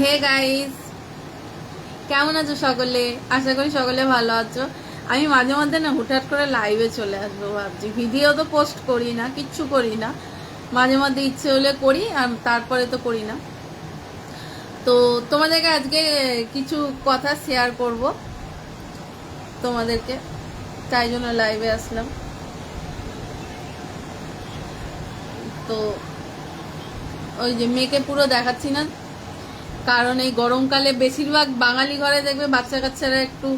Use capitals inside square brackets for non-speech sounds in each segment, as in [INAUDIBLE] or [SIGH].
Hey guys কেমন আছো সকলে? আশা করি সকলে ভালো আছো। আমি মাঝে মধ্যে না হুটহাট করে লাইভে চলে আসব ভাবছি। ভিডিও তো পোস্ট করি না, কিচ্ছু করি না। মাঝে মধ্যে ইচ্ছে হলে করি, আর তারপরে তো করি না। তো তোমাদেরকে আজকে কিছু কথা শেয়ার করব। তোমাদেরকে, তাই জন্য লাইভে আসলাম। তো ওই যে মেয়েকে পুরো দেখাচ্ছি না কারণ এই গরমকালে বেশিরভাগ বাঙালি ঘরে দেখবে বাচ্চা কাচ্চারা একটু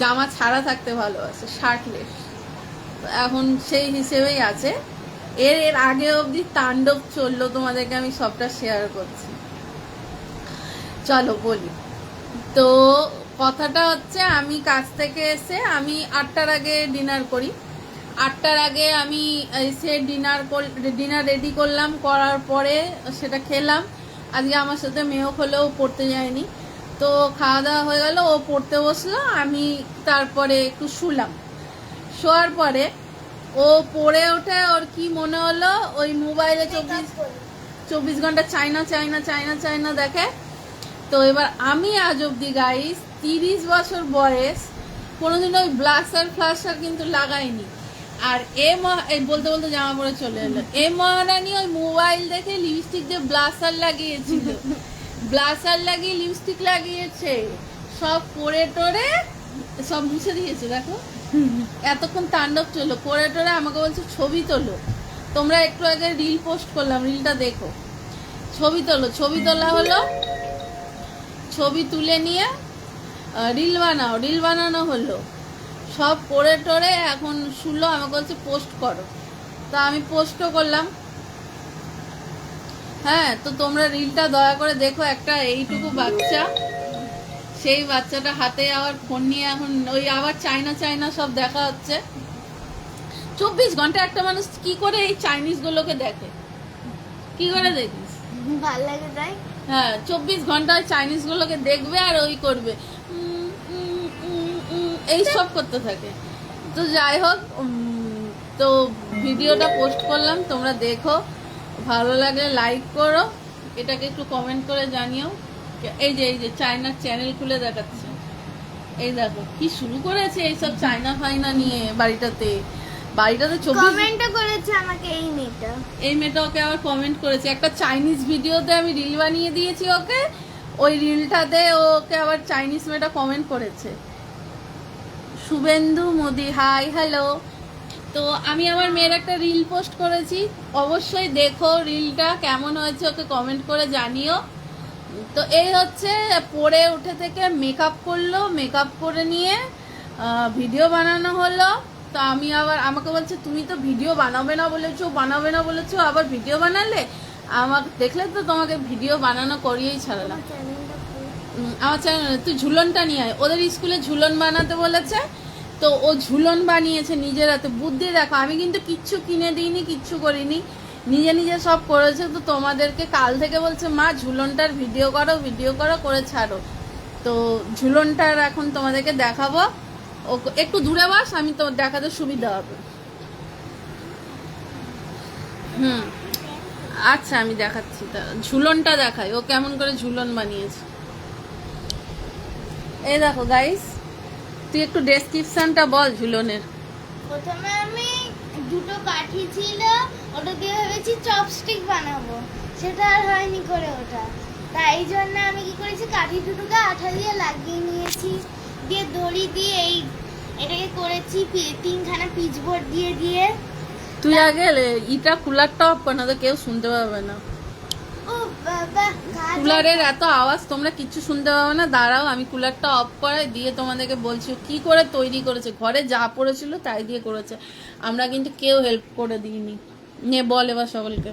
জামা ছাড়া থাকতে ভালোবাসে শার্টলেস এখন সেই হিসেবেই আছে। এর এর আগে অবধি তাণ্ডব চলল, তোমাদেরকে আমি সবটা শেয়ার করছি। চলো বলি। তো কথাটা হচ্ছে, আমি কাজ থেকে এসে আমি আটটার আগে ডিনার করি। আটটার আগে আমি এসে ডিনার ডিনার রেডি করলাম, করার পরে সেটা খেলাম। আজকে আমার সাথে মেয়েও হলেও পড়তে যায়নি। তো খাওয়া দাওয়া হয়ে গেল ও পড়তে বসল আমি তারপরে একটু শুলাম। শোয়ার পরে ও পড়ে ওঠে ওর কি মনে হলো? ওই মোবাইলে চব্বিশ চব্বিশ ঘণ্টা চাইনা চাইনা চাইনা চাইনা দেখে। তো এবার আমি আজ অব্দি গাইস তিরিশ বছর বয়স কোনোদিন ওই ব্লাসার ফ্লাসার কিন্তু লাগাইনি। আর এ বলতে বলতে জামা পরে চলে এলো। এ মহারানী ওই মোবাইল দেখে লিপস্টিক যে ব্লাসার লাগিয়েছিল। ব্লাসার লাগিয়ে লিপস্টিক লাগিয়েছে। সব পরে টোরে সব মুছে দিয়েছে, দেখো। এতক্ষণ তাণ্ডব চলল। পরে টোরে আমাকে বলছে, ছবি তোলো। তোমরা একটু আগে রিল পোস্ট করলাম রিলটা দেখো। ছবি তোলো। ছবি তোলা হলো, ছবি তুলে নিয়ে রিল বানাও। রিল বানানো হলো। সব করে টরে এখন শুনলো আমাকে বলছে পোস্ট করো। তা আমি পোস্টও করলাম। হ্যাঁ তো তোমরা রিলটা দয়া করে দেখো একটা এইটুকু বাচ্চা। সেই বাচ্চাটা হাতে আবার ফোন নিয়ে এখন ওই আবার চাইনা চাইনা সব দেখা হচ্ছে। চব্বিশ ঘণ্টা একটা মানুষ কি করে এই চাইনিজ গুলোকে দেখে? কি করে দেখিস? ভালো লাগে তাই? হ্যাঁ চব্বিশ ঘন্টায় চাইনিজ গুলোকে দেখবে আর ওই করবে। এই সব করতে থাকে। তো যাই হোক তো ভিডিওটা পোস্ট করলাম তোমরা দেখো। ভালো লাগলে লাইক করো। এটাকে একটু কমেন্ট করে জানিও। এই যে এই যে চায়নার চ্যানেল খুলে দেখাচ্ছে। এই দেখো কি শুরু করেছে এইসব চায়না ফাইনা নিয়ে বাড়িটাতে? বাড়িটাতে চব্বিশ কমেন্টও করেছে আমাকে এই মেয়েটা। এই মেয়েটা ওকে আবার কমেন্ট করেছে। একটা চাইনিজ ভিডিওতে আমি রিল বানিয়ে দিয়েছি ওকে। ওই রিলটাতে ওকে আবার চাইনিজ মেয়েটা কমেন্ট করেছে। শুভেন্দু মোদি হাই হ্যালো তো আমি আমার মেয়ের একটা রিল পোস্ট করেছি, অবশ্যই দেখো রিলটা কেমন হয়েছে ওকে কমেন্ট করে জানিও। তো এই হচ্ছে পরে উঠে থেকে মেকআপ করল মেকআপ করে নিয়ে ভিডিও বানানো হলো। তো আমি আবার, আমাকে বলছে, তুমি তো ভিডিও বানাবে না বলেছ, বানাবে না বলেছ, আবার ভিডিও বানালে? আমাকে, দেখলে তো তোমাকে ভিডিও বানানো করিয়েই ছাড়লাম। আমার তুই ঝুলনটা নিয়ে আয়। ওদের স্কুলে ঝুলন বানাতে বলেছে, তো ও ঝুলন বানিয়েছে নিজের হাতে। বুদ্ধি দেখো, আমি কিন্তু কিচ্ছু কিনে দিইনি, কিচ্ছু করিনি। নিজে নিজে সব করেছে, তো তোমাদেরকে কাল থেকে বলছে, মা, ঝুলনটার ভিডিও করো ভিডিও করো, করে ছাড়ো। তো ঝুলনটার এখন তোমাদেরকে দেখাবো। ও, একটু দূরে বাস, আমি তো দেখাতে সুবিধা হবে। হুম। আচ্ছা আমি দেখাচ্ছি তা। ঝুলনটা দেখাই, ও কেমন করে ঝুলন বানিয়েছে। এই দেখো গাইস তুই একটু ডেসক্রিপশনটা বল ঝুলনের। প্রথমে আমি দুটো কাঠি ছিল ওটা দিয়ে ভেবেছি চপস্টিক বানাবো। সেটা আর হয়নি করে ওটা। তাই জন্য আমি কি করেছি কাঠি দুটোকে আঠা দিয়ে লাগিয়ে নিয়েছি। দিয়ে দড়ি দিয়ে এই এটাকে করেছি তিনখানা পিচবোর্ড দিয়ে দিয়ে। তুই আগে ইটা কর না তো কেউ শুনতে পাবে না। কুলারের এত আওয়াজ তোমরা কিচ্ছু শুনতে পাবে না। দাঁড়াও আমি কুলারটা অফ করে দিয়ে তোমাদেরকে বলছি কি করে তৈরি করেছে? ঘরে যা পড়েছিল তাই দিয়ে করেছে। আমরা কিন্তু কেউ হেল্প করে দিইনি। নে বল এবার সকলকে।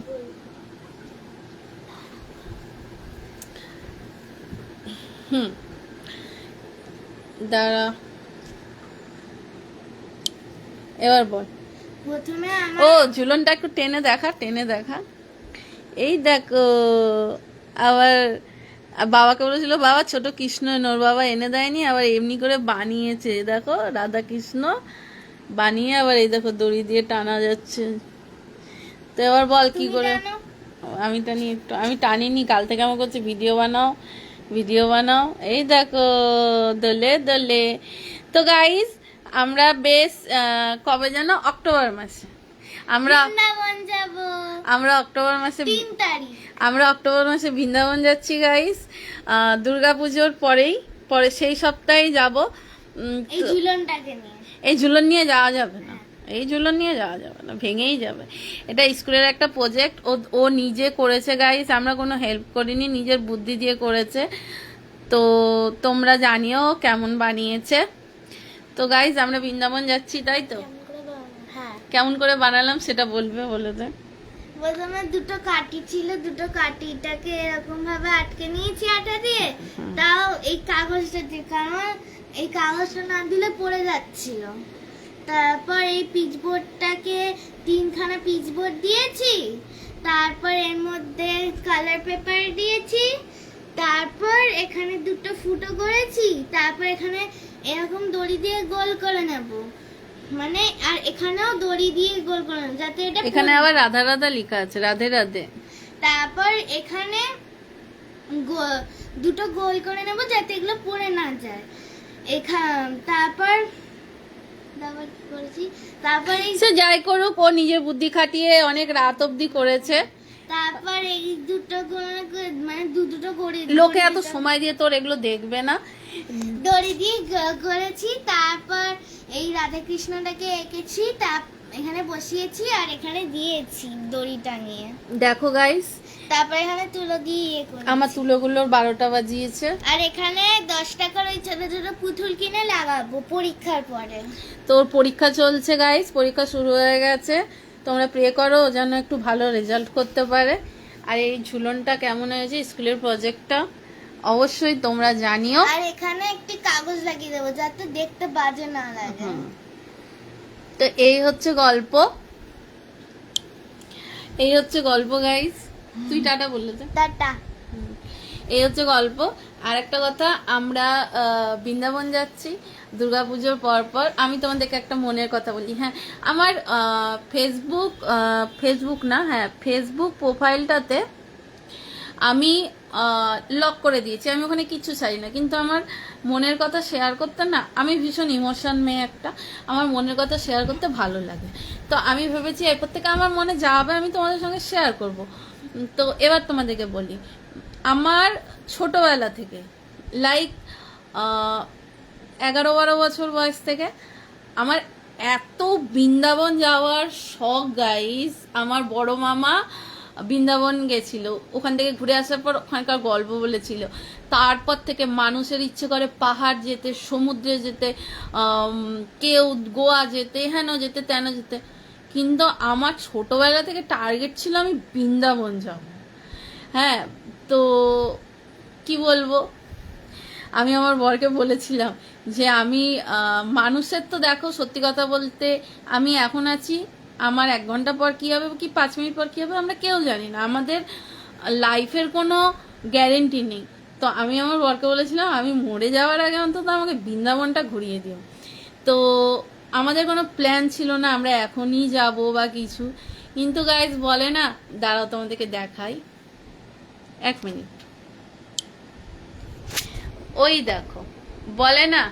হুম। দাঁড়া। এবার বল। প্রথমে ও ঝুলনটা একটু টেনে দেখা টেনে দেখা। এই দেখো আবার বাবাকে বলেছিল বাবা ছোট কৃষ্ণ নোর বাবা এনে দেয়নি আবার এমনি করে বানিয়েছে। দেখো রাধা কৃষ্ণ বানিয়ে আবার এই দেখো দড়ি দিয়ে টানা যাচ্ছে। তো এবার বল কি করে আমি টানি একটু আমি টানিনি কাল থেকে আমার করছে ভিডিও বানাও ভিডিও বানাও। এই দেখো দোলে দোলে। তো গাইজ আমরা বেশ কবে যেন অক্টোবর মাসে। আমরা আমরা অক্টোবর মাসে আমরা অক্টোবর মাসে বৃন্দাবন যাচ্ছি গাইস দুর্গা পুজোর পরেই পরে সেই সপ্তাহেই যাব। এই এই ঝুলন নিয়ে যাওয়া যাবে না। এই ঝুলন নিয়ে যাওয়া যাবে না ভেঙেই যাবে। এটা স্কুলের একটা প্রজেক্ট ও ও নিজে করেছে গাইস আমরা কোনো হেল্প করিনি নিজের বুদ্ধি দিয়ে করেছে। তো তোমরা জানিও কেমন বানিয়েছে। তো গাইস আমরা বৃন্দাবন যাচ্ছি তাই তো কেমন করে বানাবো? হ্যাঁ কেমন করে বানালাম সেটা বলবে বলে দে। প্রথমে দুটো কাঠি ছিল দুটো কাঠিটাকে এরকম ভাবে আটকে নিয়েছি আটা দিয়ে। তাও এই কাগজটা দিয়ে কারণ এই কাগজটা না দিলে পড়ে যাচ্ছিল। তারপর এই পিচবোর্ডটাকে তিনখানা পিচবোর্ড দিয়েছি। তারপর এর মধ্যে কালার পেপার দিয়েছি। তারপর এখানে দুটো ফুটো করেছি। তারপর এখানে এরকম দড়ি দিয়ে গোল করে নেব। মানে আর এখানেও দড়ি দিয়ে গোল যাতে এটা এখানে আবার রাধা রাধা লেখা আছে রাধে রাধে। তারপর এখানে দুটো গোল করে নেব যাতে এগুলো পড়ে না যায়। এখান তারপর তারপর এই সে যাই করুক ও নিজের বুদ্ধি খাটিয়ে অনেক রাত অবধি করেছে। তারপর এই দুটো করে- মানে দু দুটো করে লোকে এত সময় দিয়ে তোর এগুলো দেখবে না? দড়ি দিয়ে করেছি তারপর এই রাধা কৃষ্ণটাকে এঁকেছি তার এখানে বসিয়েছি আর এখানে দিয়েছি দড়ি টাঙিয়ে দেখো গাইস তারপর এখানে তুলো দিয়ে ইয়ে। আমার তুলোগুলোর বারোটা বাজিয়েছে। আর এখানে দশ টাকার ওই ছোট ছোট পুতুল কিনে লাগাবো পরীক্ষার পরে। তোর পরীক্ষা চলছে গাইস পরীক্ষা শুরু হয়ে গেছে। তোমরা প্রে করো যেন একটু ভালো রেজাল্ট করতে পারে। আর এই ঝুলনটা কেমন হয়েছে স্কুলের প্রজেক্টটা অবশ্যই তোমরা জানিও। আর এখানে একটি কাগজ লাগিয়ে দেবো যাতে দেখতে বাজে না লাগে। তো এই হচ্ছে গল্প। এই হচ্ছে গল্প গাইস তুই টাটা বললে তো। টাটা। এই হচ্ছে গল্প। আর একটা কথা, আমরা বৃন্দাবন যাচ্ছি, দুর্গাপুজোর পর পর আমি তোমাদেরকে একটা মনের কথা বলি। হ্যাঁ আমার ফেসবুক ফেসবুক না হ্যাঁ ফেসবুক প্রোফাইলটাতে আমি লক করে দিয়েছি। আমি ওখানে কিচ্ছু চাই না। কিন্তু আমার মনের কথা শেয়ার করতে না, আমি ভীষণ ইমোশন মেয়ে একটা, আমার মনের কথা শেয়ার করতে ভালো লাগে। তো আমি ভেবেছি, এরপর থেকে আমার মনে যা হবে আমি তোমাদের সঙ্গে শেয়ার করব। তো এবার তোমাদেরকে বলি আমার ছোটবেলা থেকে লাইক এগারো বারো বছর বয়স থেকে আমার এত বৃন্দাবন যাওয়ার শখ গাইস আমার বড় মামা বৃন্দাবন গেছিল, ওখান থেকে ঘুরে আসার পর ওখানকার গল্প বলেছিল। তারপর থেকে মানুষের ইচ্ছে করে পাহাড় যেতে, সমুদ্রে যেতে কেউ গোয়া যেতে, হেন যেতে, তেন যেতে, কিন্তু আমার ছোটবেলা থেকে টার্গেট ছিল আমি বৃন্দাবন যাব হ্যাঁ তো, কি বলব? আমি আমার বরকে বলেছিলাম যে আমি মানুষের তো দেখো সত্যি কথা বলতে আমি এখন আছি, আমার এক ঘণ্টা পর কি হবে কি পাঁচ মিনিট পর কি হবে আমরা কেউ জানি না। আমাদের লাইফের কোনো গ্যারেন্টি নেই। তো আমি আমার বরকে বলেছিলাম, আমি মরে যাওয়ার আগে অন্তত আমাকে বৃন্দাবনটা ঘুরিয়ে দিও। তো আমাদের কোনো প্ল্যান ছিল না, আমরা এখনই যাব বা কিছু। কিন্তু গাইজ বলে না, দাঁড়াও তোমাদেরকে দেখাই। এক মিনিট। ওই দেখো, বলে না,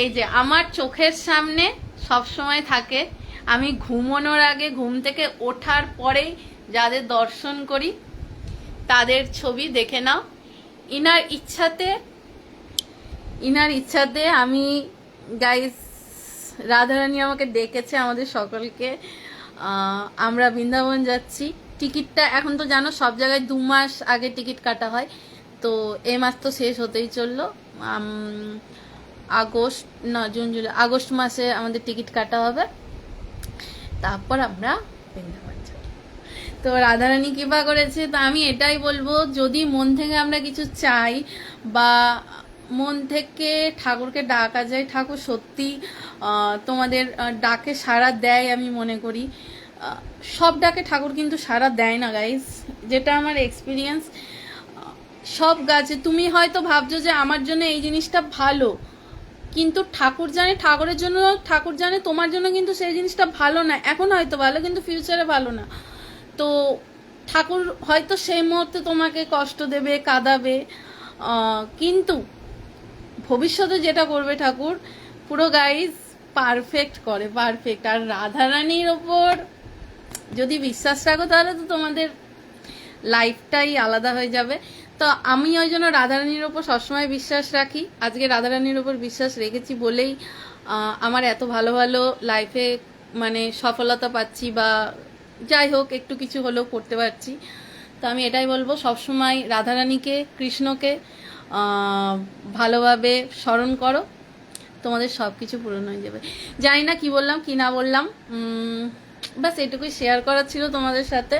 এই যে আমার চোখের সামনে সব সময় থাকে, আমি ঘুমানোর আগে ঘুম থেকে ওঠার পরেই যাদের দর্শন করি, তাদের ছবি দেখে নাও। ইনার ইচ্ছাতে ইনার ইচ্ছাতে আমি গাইস রাধারানী আমাকে ডেকেছে আমাদের সকলকে। আমরা বৃন্দাবন যাচ্ছি। টিকিটটা এখন তো জানো সব জায়গায় দু মাস আগে টিকিট কাটা হয়। তো এ মাস তো শেষ হতেই চলল। আগস্ট, না, জুন, জুলাই, আগস্ট মাসে আমাদের টিকিট কাটা হবে। তারপর আমরা তো রাধারানী কৃপা করেছে, তো আমি এটাই বলব, যদি মন থেকে আমরা কিছু চাই বা মন থেকে ঠাকুরকে ডাকা যায়, ঠাকুর সত্যি তোমাদের ডাকে সাড়া দেয় আমি মনে করি। সব ডাকে ঠাকুর কিন্তু সাড়া দেয় না গাইজ যেটা আমার এক্সপিরিয়েন্স সব গাছে তুমি হয়তো ভাবছ যে আমার জন্য এই জিনিসটা ভালো, কিন্তু ঠাকুর জানে ঠাকুরের জন্য, ঠাকুর জানে তোমার জন্য কিন্তু সেই জিনিসটা ভালো না। এখন হয়তো ভালো, কিন্তু ফিউচারে ভালো না। তো ঠাকুর হয়তো সেই মুহূর্তে তোমাকে কষ্ট দেবে, কাঁদাবে কিন্তু ভবিষ্যতে যেটা করবে ঠাকুর, পুরো গাইজ পারফেক্ট করে পারফেক্ট আর রাধারানীর ওপর যদি বিশ্বাস রাখো, তাহলে তো তোমাদের লাইফটাই আলাদা হয়ে যাবে। তো আমি ওই জন্য রাধারানীর ওপর সবসময় বিশ্বাস রাখি। আজকে রাধারানীর ওপর বিশ্বাস রেখেছি বলেই আমার এত ভালো ভালো লাইফে মানে সফলতা পাচ্ছি বা যাই হোক, একটু কিছু হলেও করতে পারছি। তো আমি এটাই বলব, সবসময় রাধারানীকে, কৃষ্ণকে ভালোভাবে স্মরণ করো। তোমাদের সব কিছু পূরণ হয়ে যাবে। জানি না কি বললাম, কি না বললাম ব্যাস এটুকুই শেয়ার করার ছিল তোমাদের সাথে।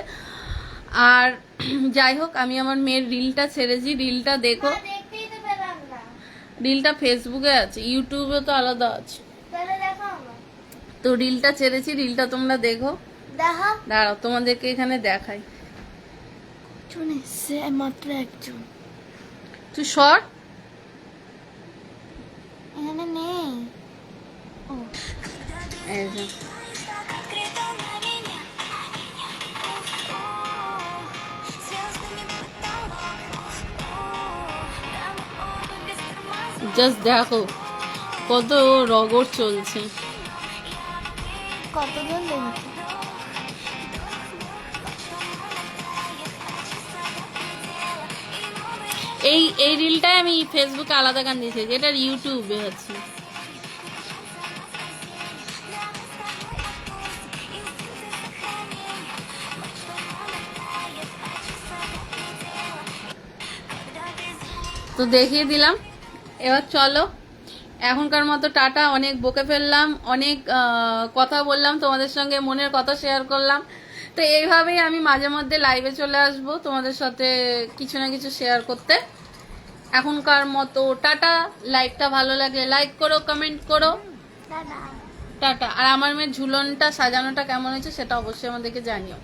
আর [CLEARS THROAT] যাই হোক আমি আমার মেয়ের রিলটা ছেড়েছি। রিলটা দেখো। রিলটা ফেসবুকে আছে ইউটিউবে তো আলাদা আছে। তো রিলটা ছেড়েছি রিলটা তোমরা দেখো। দাঁড়াও। তোমাদেরকে এখানে দেখাই। মাত্র একজন। তুই সর। এখানে নেই। জাস্ট দেখো কত রগর চলছে। কতজন দেখছে? এই এই রিলটাই আমি ফেসবুকে আলাদা গান দিয়েছি যেটা ইউটিউবে আছে। তো দেখিয়ে দিলাম। এবার চলো। এখনকার মতো টাটা অনেক বকে ফেললাম অনেক কথা বললাম তোমাদের সঙ্গে মনের কথা শেয়ার করলাম। তো এইভাবেই আমি মাঝে মধ্যে লাইভে চলে আসব তোমাদের সাথে কিছু না কিছু শেয়ার করতে। এখনকার মতো টাটা। লাইভটা ভালো লাগলে লাইক করো কমেন্ট করো। টাটা। আর আমার মেয়ের ঝুলনটা সাজানোটা কেমন হয়েছে সেটা অবশ্যই আমাদেরকে জানিও।